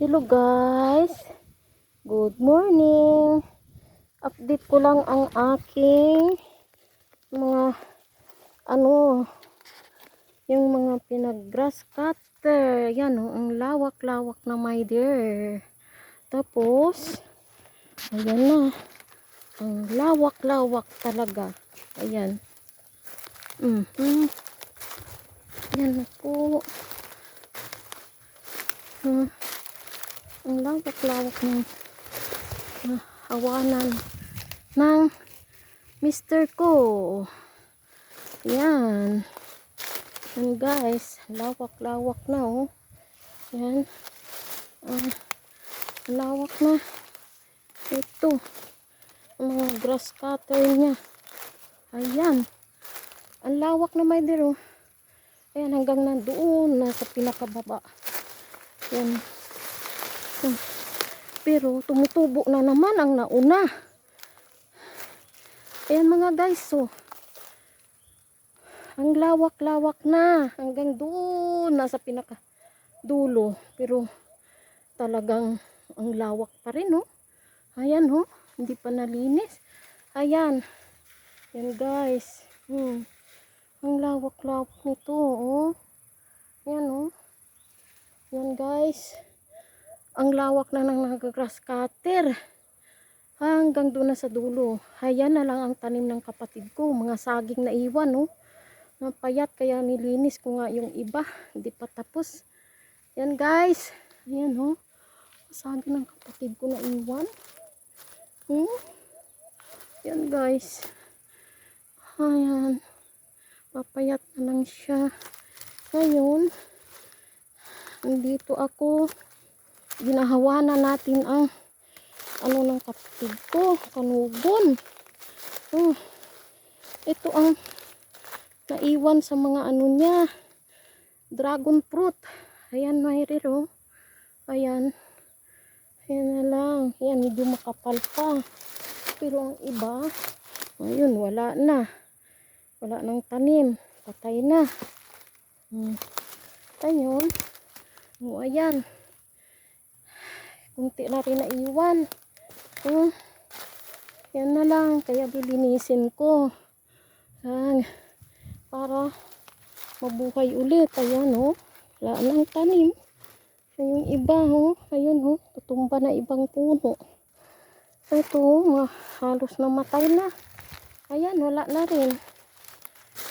Hello guys. Good morning. Update ko lang ang aking mga ano yung mga pinag-grass cutter. Yan oh, ang lawak-lawak na my dear. Tapos ayan na. Ang lawak-lawak talaga. Ayan. Mm -hmm. Yan na po. Hmm. Ang lawak-lawak ng uh, hawanan ng mister ko. Yan. Yan guys. Lawak-lawak na oh. Yan. Uh, lawak na. Ito. Mga grass cutter niya. Ayan. Ang lawak na may dero. Ayan hanggang nandoon. Nasa pinakababa. Yan. Pero tumutubo na naman ang nauna. Ayan mga guys, so. Ang lawak-lawak na. Hanggang doon, nasa pinaka dulo. Pero talagang ang lawak pa rin, no? Ayan, ho. Hindi pa nalinis. Ayan. Yan guys. Hmm. Ang lawak-lawak nito, oh. Ayan, oh. Yan guys. Ang lawak na ng nag-grass cutter. Hanggang doon na sa dulo. Ayan na lang ang tanim ng kapatid ko. Mga saging na iwan, no. Napayat kaya nilinis ko nga yung iba. Hindi pa tapos. Yan guys. Ayan, no. Saging ng kapatid ko na iwan. Hmm? Yan guys. Ayan. Papayat na lang siya. Ngayon, nandito ako ginahawa na natin ang ano ng kapatid ko kanugon. Oh, ito ang naiwan sa mga ano niya dragon fruit. Ayan mayroon ayan. Ayan na lang. Ayan medyo makapal pa. Pero ang iba ayun wala na. Wala nang tanim. Patay na. Hmm. ayun. O, ayan. Kunti na rin naiwan. Oh, yan na lang. Kaya bilinisin ko. Yan. Para mabuhay ulit. Ayan, oh. Wala nang tanim. Yung iba, oh. Ayun, oh. Tutumba na ibang puno. Ito, oh. Halos namatay na. Ayan, wala na rin.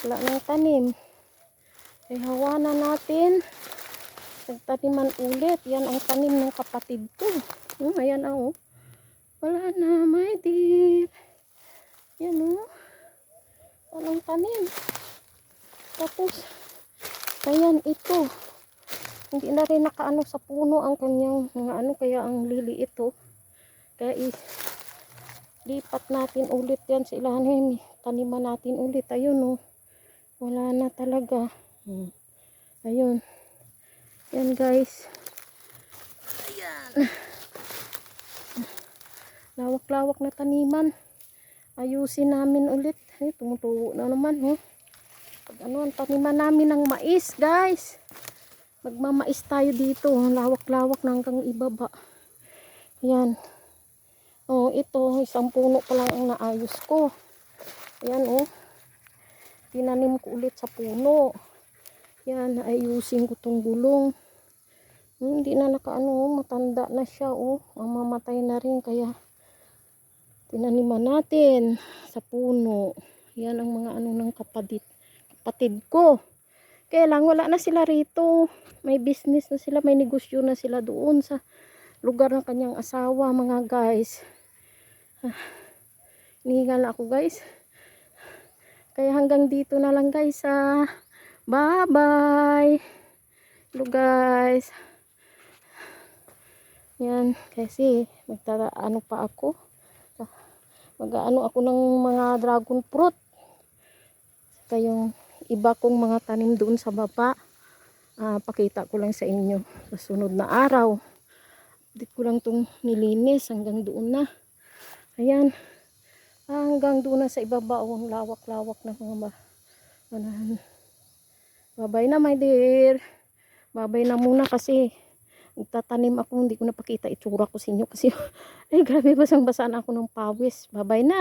Wala nang tanim. Ay, hawa na natin nagtaniman ulit. Yan ang tanim ng kapatid ko. Hmm, ayan oh. Wala na, my dear. Yan oh. Walang tanim. Tapos, ayan ito. Hindi na rin nakaano sa puno ang kanyang mga ano, kaya ang lili ito. Kaya i lipat natin ulit yan sa ilahan. Taniman natin ulit. Ayun oh. Wala na talaga. Hmm. Ayun. Yan guys. Ayan. Lawak-lawak na taniman. Ayusin namin ulit. Ay, tumutubo na naman. Oh. Pag ano, taniman namin ng mais guys. Magmamais tayo dito. Lawak-lawak na hanggang ibaba. Ayan. Oh, ito. Isang puno pa lang ang naayos ko. Ayan oh. Tinanim ko ulit sa puno. Yan, ayusin ko tong gulong. Hmm, hindi na nakaano, matanda na siya, oh. Mamamatay na rin, kaya tinaniman natin sa puno. Yan ang mga ano ng kapatid, kapatid ko. Kaya lang, wala na sila rito. May business na sila, may negosyo na sila doon sa lugar ng kanyang asawa, mga guys. Ah, Nihingal ako, guys. Kaya hanggang dito na lang, guys, ah. Bye bye. Hello guys. Yan kasi magtataano pa ako. Mag-ano ako ng mga dragon fruit. Saka yung iba kong mga tanim doon sa baba. Uh, pakita ko lang sa inyo sa sunod na araw. Dito ko lang itong nilinis hanggang doon na. Ayan. Hanggang doon na sa ibaba. Oh, lawak-lawak na mga manahan. Babay na my dear. Babay na muna kasi Nagtatanim ako, hindi ko napakita itsura ko sa inyo kasi ay grabe basang basa na ako ng pawis. Bye-bye na.